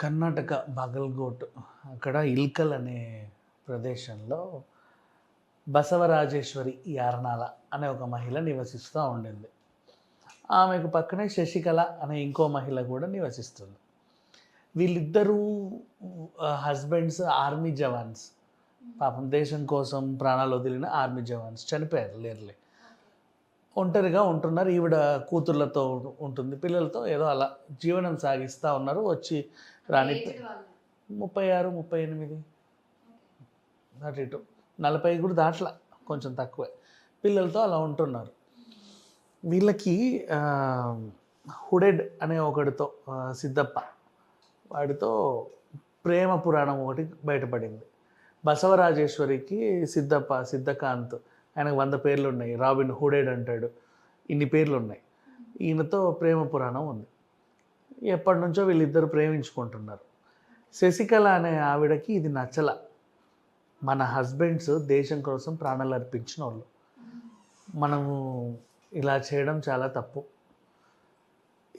కర్ణాటక బాగల్కోట్ అక్కడ ఇల్కల్ అనే ప్రదేశంలో బసవరాజేశ్వరి యారణాల అనే ఒక మహిళ నివసిస్తూ ఉండింది. ఆమెకు పక్కనే శశికళ అనే ఇంకో మహిళ కూడా నివసిస్తుంది. వీళ్ళిద్దరూ హస్బెండ్స్ ఆర్మీ జవాన్స్. పాపం దేశం కోసం ప్రాణాలు వదిలిన ఆర్మీ జవాన్స్ చనిపోయారు లేర్లే. ఒంటరిగా ఉంటున్నారు ఈవిడ కూతుర్లతో ఉంటుంది పిల్లలతో ఏదో అలా జీవనం సాగిస్తూ ఉన్నారు వచ్చి రాని ముప్పై ఆరు ముప్పై ఎనిమిది. అటు ఇటు. నలభై కూడా దాట్ల కొంచెం తక్కువే. పిల్లలతో అలా ఉంటున్నారు. వీళ్ళకి హుడెడ్ అనే ఒకడితో సిద్ధప్ప. వాడితో ప్రేమ పురాణం ఒకటి బయటపడింది. బసవరాజేశ్వరికి సిద్ధప్ప సిద్ధకాంత్ ఆయనకు వంద పేర్లు ఉన్నాయి రాబిన్ హుడెడ్ అంటాడు. ఇన్ని పేర్లు ఉన్నాయి ఈయనతో ప్రేమ పురాణం ఉంది. ఎప్పటి నుంచో వీళ్ళిద్దరు ప్రేమించుకుంటున్నారు. శశికళ అనే ఆవిడకి ఇది నచ్చల. మన హస్బెండ్స్ దేశం కోసం ప్రాణాలు అర్పించిన వాళ్ళు. మనము ఇలా చేయడం చాలా తప్పు.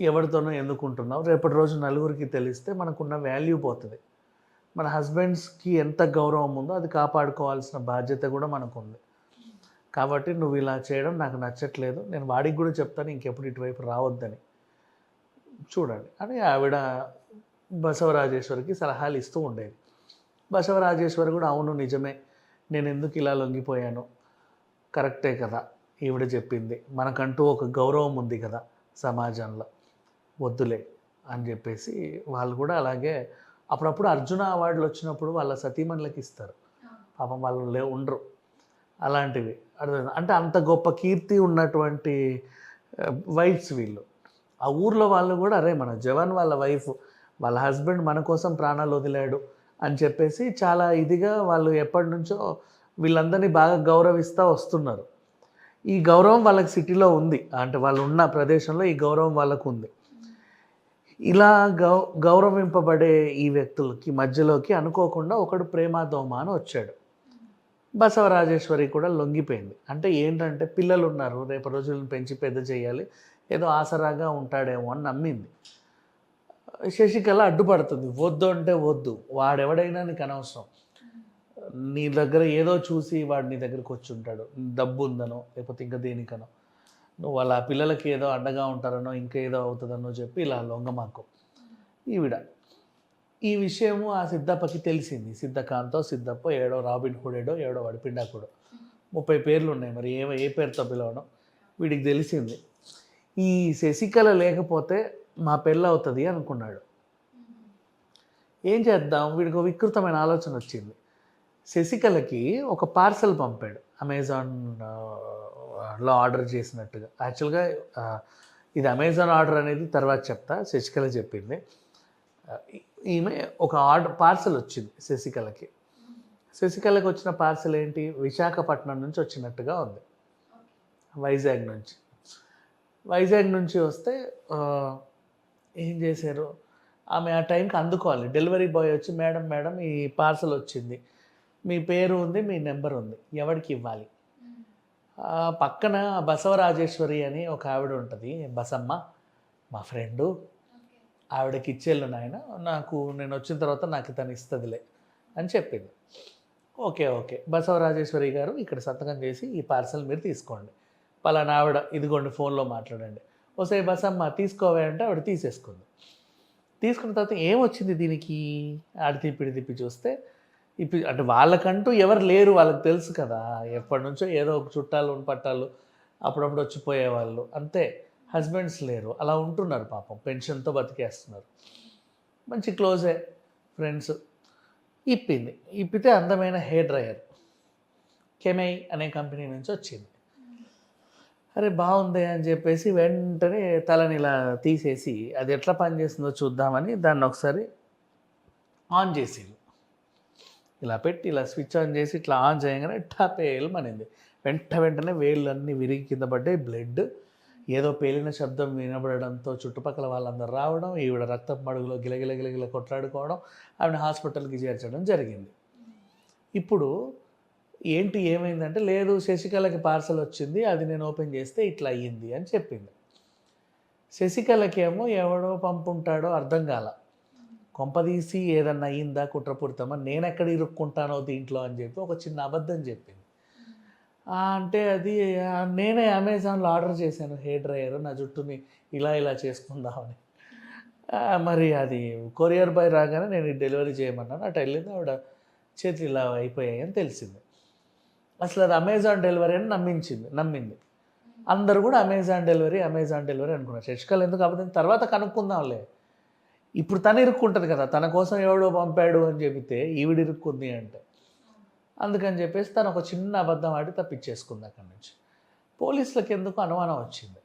ఎవరితోనో ఎందుకుంటున్నావు? రేపటి రోజు నలుగురికి తెలిస్తే మనకున్న వాల్యూ పోతుంది. మన హస్బెండ్స్కి ఎంత గౌరవం ఉందో అది కాపాడుకోవాల్సిన బాధ్యత కూడా మనకుంది. కాబట్టి నువ్వు ఇలా చేయడం నాకు నచ్చట్లేదు. నేను వాడికి కూడా చెప్తాను ఇంకెప్పుడు ఇటువైపు రావద్దని. చూడండి. అని ఆవిడ బసవరాజేశ్వరికి సలహాలు ఇస్తూ ఉండేది. బసవరాజేశ్వరి కూడా అవును నిజమే. నేను ఎందుకు ఇలా లొంగిపోయాను? కరెక్టే కదా ఈవిడ చెప్పింది. మనకంటూ ఒక గౌరవం ఉంది కదా సమాజంలో. వద్దులే అని చెప్పేసి వాళ్ళు కూడా అలాగే అప్పుడప్పుడు అర్జున అవార్డులు వచ్చినప్పుడు వాళ్ళ సతీమణులకి ఇస్తారు. పాపం వాళ్ళు లే ఉండరు. అలాంటివి. అర్థమైందా? అంటే అంత గొప్ప కీర్తి ఉన్నటువంటి వైట్స్ వీళ్ళు. ఆ ఊర్లో వాళ్ళు కూడా అరే మన జవాన్ వాళ్ళ వైఫ్ వాళ్ళ హస్బెండ్ మన కోసం ప్రాణాలు వదిలాడు అని చెప్పేసి చాలా ఇదిగా వాళ్ళు ఎప్పటి నుంచో వీళ్ళందరినీ బాగా గౌరవిస్తూ వస్తున్నారు. ఈ గౌరవం వాళ్ళకి సిటీలో ఉంది. అంటే వాళ్ళు ఉన్న ప్రదేశంలో ఈ గౌరవం వాళ్ళకు ఉంది. ఇలా గౌ గౌరవింపబడే ఈ వ్యక్తులకి మధ్యలోకి అనుకోకుండా ఒకడు ప్రేమాదోమ అని వచ్చాడు. బసవరాజేశ్వరి కూడా లొంగిపోయింది. అంటే ఏంటంటే పిల్లలు ఉన్నారు. రేపు రోజులను పెంచి పెద్ద చేయాలి. ఏదో ఆసరాగా ఉంటాడేమో అని నమ్మింది. శశికళ అడ్డుపడుతుంది. వద్దు అంటే వద్దు. వాడెవడైనా నీకు అనవసరం. నీ దగ్గర ఏదో చూసి వాడు నీ దగ్గరికి వచ్చి ఉంటాడు. డబ్బు ఉందనో లేకపోతే ఇంకా దేనికనో. నువ్వు వాళ్ళ పిల్లలకి ఏదో అండగా ఉంటారనో ఇంకా ఏదో అవుతుందనో చెప్పి ఇలా లొంగమాకు. ఈవిడ. ఈ విషయము ఆ సిద్ధప్పకి తెలిసింది. సిద్ధకాంతో సిద్ధప్ప ఏడో రాబిన్ హుడేడో ఏడో వాడి పిండాకుడో. ముప్పై పేర్లు ఉన్నాయి. మరి ఏ ఏ పేరుతో పిలవడం వీడికి తెలిసింది. ఈ శశికళ లేకపోతే మా పెళ్ళి అవుతుంది అనుకున్నాడు. ఏం చేద్దాం? వీడికి ఒక వికృతమైన ఆలోచన వచ్చింది. శశికళకి ఒక పార్సల్ పంపాడు. అమెజాన్ ఆ, లో ఆర్డర్ చేసినట్టుగా. యాక్చువల్గా ఇది అమెజాన్ ఆర్డర్ అనేది తర్వాత చెప్తా. శశికళ చెప్పింది. ఈమె ఒక ఆర్డర్ పార్సల్ వచ్చింది శశికళకి. శశికళకి వచ్చిన పార్సల్ ఏంటి? విశాఖపట్నం నుంచి వచ్చినట్టుగా ఉంది. వైజాగ్ నుంచి. వైజాగ్ నుంచి వస్తే ఏం చేశారు? ఆమె ఆ టైంకి అందుకోవాలి. డెలివరీ బాయ్ వచ్చి మేడం మేడం ఈ పార్సల్ వచ్చింది. మీ పేరు ఉంది మీ నెంబర్ ఉంది. ఎవరికి ఇవ్వాలి? పక్కన బసవరాజేశ్వరి అని ఒక ఆవిడ ఉంటుంది బసమ్మ మా ఫ్రెండు. ఆవిడకి ఇచ్చేళ్ళు నాయన నాకు నేను వచ్చిన తర్వాత నాకు తను ఇస్తుందిలే అని చెప్పింది. Okay okay. బసవరాజేశ్వరి గారు ఇక్కడ సంతకం చేసి ఈ పార్సల్ మీరు తీసుకోండి. పలానా ఆవిడ ఇదిగోండి ఫోన్లో మాట్లాడండి. ఓసే బసమ్మ తీసుకోవే అంటే ఆవిడ తీసేసుకుంది. తీసుకున్న తర్వాత ఏమొచ్చింది దీనికి? ఆడ తిప్పి తిప్పి చూస్తే ఇప్పి అంటే వాళ్ళకంటూ ఎవరు లేరు వాళ్ళకి తెలుసు కదా. ఎప్పటి నుంచో ఏదో ఒక చుట్టాలు పట్టాలు అప్పుడప్పుడు వచ్చిపోయేవాళ్ళు అంతే. హస్బెండ్స్ లేరు. అలా ఉంటున్నారు పాపం. పెన్షన్తో బతికేస్తున్నారు. మంచి క్లోజే ఫ్రెండ్స్. ఇప్పింది. ఇప్పితే అందమైన హెయిర్ డ్రయర్. కెమై అనే కంపెనీ నుంచి వచ్చింది. అరే బాగుంది అని చెప్పేసి వెంటనే తలని ఇలా తీసేసి అది ఎట్లా పనిచేస్తుందో చూద్దామని దాన్ని ఒకసారి ఆన్ చేసింది. ఇలా పెట్టి ఇలా స్విచ్ ఆన్ చేసి ఇట్లా ఆన్ చేయగానే టపేలు పేలమనింది వెంట వెంటనే వేళ్ళన్నీ విరిగి కింద పడ్డాయి. బ్లడ్ ఏదో పేలిన శబ్దం వినబడడంతో చుట్టుపక్కల వాళ్ళందరూ రావడం ఈవిడ రక్తం మడుగులో గిలగిల గిలగిల కొట్లాడుకోవడం ఆవిడ హాస్పిటల్కి చేర్చడం జరిగింది. ఇప్పుడు ఏంటి ఏమైందంటే లేదు శశికళకి పార్సల్ వచ్చింది అది నేను ఓపెన్ చేస్తే ఇట్లా అయ్యింది అని చెప్పింది. శశికళకేమో ఎవడో పంపుంటాడో అర్థం కాల. కొంపదీసి ఏదన్నా అయిందా కుట్రపూరితమా నేను ఎక్కడ ఇరుక్కుంటానో దీంట్లో అని చెప్పి ఒక చిన్న అబద్ధం చెప్పింది. అంటే అది నేనే అమెజాన్లో ఆర్డర్ చేశాను హెయిర్ డ్రైయర్ నా జుట్టుని ఇలా ఇలా చేసుకుందామని. మరి అది కొరియర్ బాయ్ రాగానే నేను డెలివరీ చేయమన్నాను అటు వెళ్ళింది ఆవిడ చేతులు ఇలా అయిపోయాయి అని తెలిసింది. అసలు అది అమెజాన్ డెలివరీ అని నమ్మించింది నమ్మింది. అందరూ కూడా అమెజాన్ డెలివరీ అమెజాన్ డెలివరీ అనుకున్నారు. శశికళ ఎందుకు అబద్ధం తర్వాత కనుక్కుందాంలే. ఇప్పుడు తను ఇరుక్కుంటుంది కదా తన కోసం ఎవడో పంపాడు అని చెబితే ఈవిడ ఇరుక్కుంది అంటే. అందుకని చెప్పేసి తను ఒక చిన్న అబద్ధం ఆడి తప్పించేసుకుంది అక్కడి నుంచి. పోలీసులకు ఎందుకు అనుమానం వచ్చింది?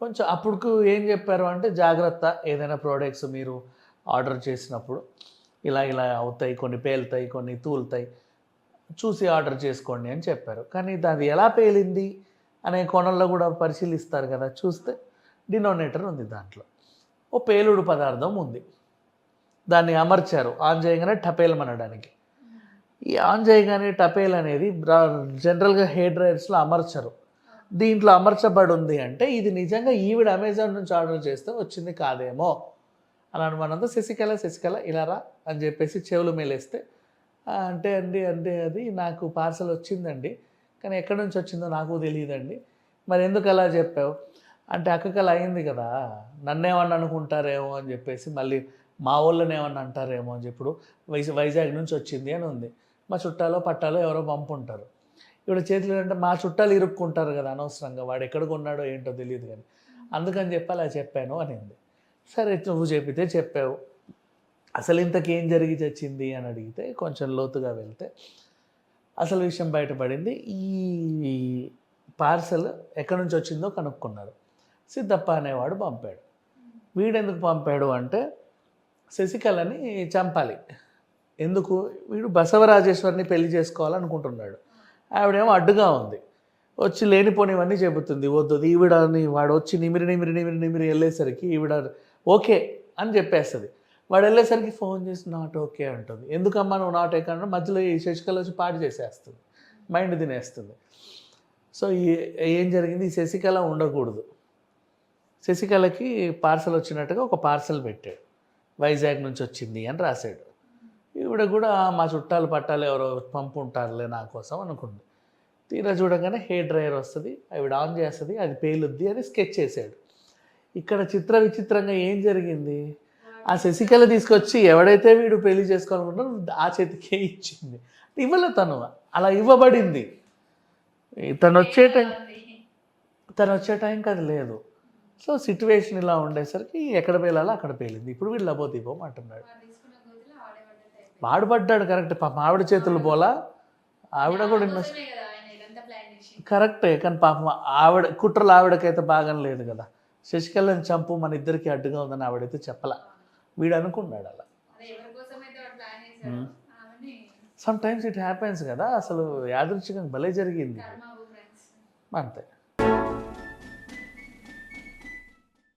కొంచెం అప్పుడు ఏం చెప్పారు అంటే జాగ్రత్త ఏదైనా ప్రోడక్ట్స్ మీరు ఆర్డర్ చేసినప్పుడు ఇలా ఇలా అవుతాయి కొన్ని పేలుతాయి కొన్ని తూలుతాయి. చూసి ఆర్డర్ చేసుకోండి అని చెప్పారు. కానీ అది ఎలా పేలింది అనే కోణంలో కూడా పరిశీలిస్తారు కదా. చూస్తే డినోనేటర్ ఉంది దాంట్లో. ఓ పేలుడు పదార్థం ఉంది. దాన్ని అమర్చారు. ఆన్ చేయగానే టపేలమనడానికి ఈ ఆన్ చేయగానే టపేల్ అనేది జనరల్గా హెయిర్ డ్రైయర్స్లో అమర్చరు. దీంట్లో అమర్చబడి ఉంది అంటే ఇది నిజంగా ఈవిడ అమెజాన్ నుంచి ఆర్డర్ చేస్తే వచ్చింది కాదేమో. అని అనుమానంతో శశికళ శశికళ ఇలా రా అని చెప్పేసి చెవులు మేలేస్తే అంటే అండి అంటే అది నాకు పార్సల్ వచ్చిందండి. కానీ ఎక్కడి నుంచి వచ్చిందో నాకు తెలియదండి. మరి ఎందుకు అలా చెప్పావు? అంటే అక్కకల అయింది కదా. నన్నేమన్నా అనుకుంటారేమో అని చెప్పేసి మళ్ళీ మా వాళ్ళని ఏమన్నా అంటారేమో అని చెప్పుడు వైజాగ్ వైజాగ్ నుంచి వచ్చింది అని ఉంది. మా చుట్టాలో పట్టాలో ఎవరో పంపుంటారు. ఇప్పుడు చేతులు అంటే మా చుట్టాలు ఇరుక్కుంటారు కదా అనవసరంగా. వాడు ఎక్కడ కొన్నాడో ఏంటో తెలియదు కానీ. అందుకని చెప్పి అలా చెప్పాను అనింది. సరే నువ్వు చెప్పితే చెప్పావు. అసలు ఇంతకేం ఏం జరిగి చచ్చింది అని అడిగితే కొంచెం లోతుగా వెళ్తే అసలు విషయం బయటపడింది. ఈ పార్సల్ ఎక్కడి నుంచి వచ్చిందో కనుక్కున్నారు. సిద్ధప్ప అనేవాడు పంపాడు. వీడెందుకు పంపాడు అంటే శశికళని చంపాలి. ఎందుకు? వీడు బసవరాజేశ్వరిని పెళ్ళి చేసుకోవాలనుకుంటున్నాడు. ఆవిడేమో అడ్డుగా ఉంది. వచ్చి లేనిపోనివన్నీ చెబుతుంది. వద్దు ఈవిడని వాడు వచ్చి నిమిరి నిమిరి నిమిరి నిమిరి వెళ్ళేసరికి ఈవిడ ఓకే అని చెప్పేస్తుంది. వాడు వెళ్ళేసరికి ఫోన్ చేసి నాట్ ఓకే అంటుంది. ఎందుకమ్మా నువ్వు నాట్ ఓకే అంటే మధ్యలో ఈ శశికళ వచ్చి పాడు చేసేస్తుంది. మైండ్ తినేస్తుంది. సో ఏం జరిగింది? ఈ శశికళ ఉండకూడదు. శశికళకి పార్సల్ వచ్చినట్టుగా ఒక పార్సల్ పెట్టాడు. వైజాగ్ నుంచి వచ్చింది అని రాశాడు. ఈవిడ కూడా మా చుట్టాలు పట్టాలు ఎవరో పంపు ఉంటారులే నా కోసం అనుకుంది. తీరా చూడగానే హెయిర్ డ్రైయర్ వస్తుంది ఆవిడ ఆన్ చేస్తుంది అది పేలుద్ది అని స్కెచ్ చేశాడు. ఇక్కడ చిత్ర విచిత్రంగా ఏం జరిగింది? ఆ శశికళ తీసుకొచ్చి ఎవడైతే వీడు పెళ్ళి చేసుకోవాలనుకుంటారో ఆ చేతికే ఇచ్చింది. ఇవ్వలే తను. అలా ఇవ్వబడింది. తను వచ్చే టైం తను వచ్చే టైంకి అది లేదు. సో సిట్యువేషన్ ఇలా ఉండేసరికి ఎక్కడ పేలాలో అక్కడ పేలింది. ఇప్పుడు వీళ్ళు లబో అంటున్నాడు. వాడుపడ్డాడు కరెక్ట్. పాప ఆవిడ చేతులు పోలా ఆవిడ కూడా ఇన్నోసెంట్ కరెక్టే. కానీ పాపం ఆవిడ కుట్రలు ఆవిడకైతే బాగా లేదు కదా. శశికళని చంపు మన ఇద్దరికి అడ్డుగా ఉందని ఆవిడైతే చెప్పలా. వీడు అనుకున్నాడు అలా సమ్ టైమ్స్ ఇట్ హ్యాపెన్స్ కదా అసలు యాదృచ్ఛికంగా భలే జరిగింది. అంతే.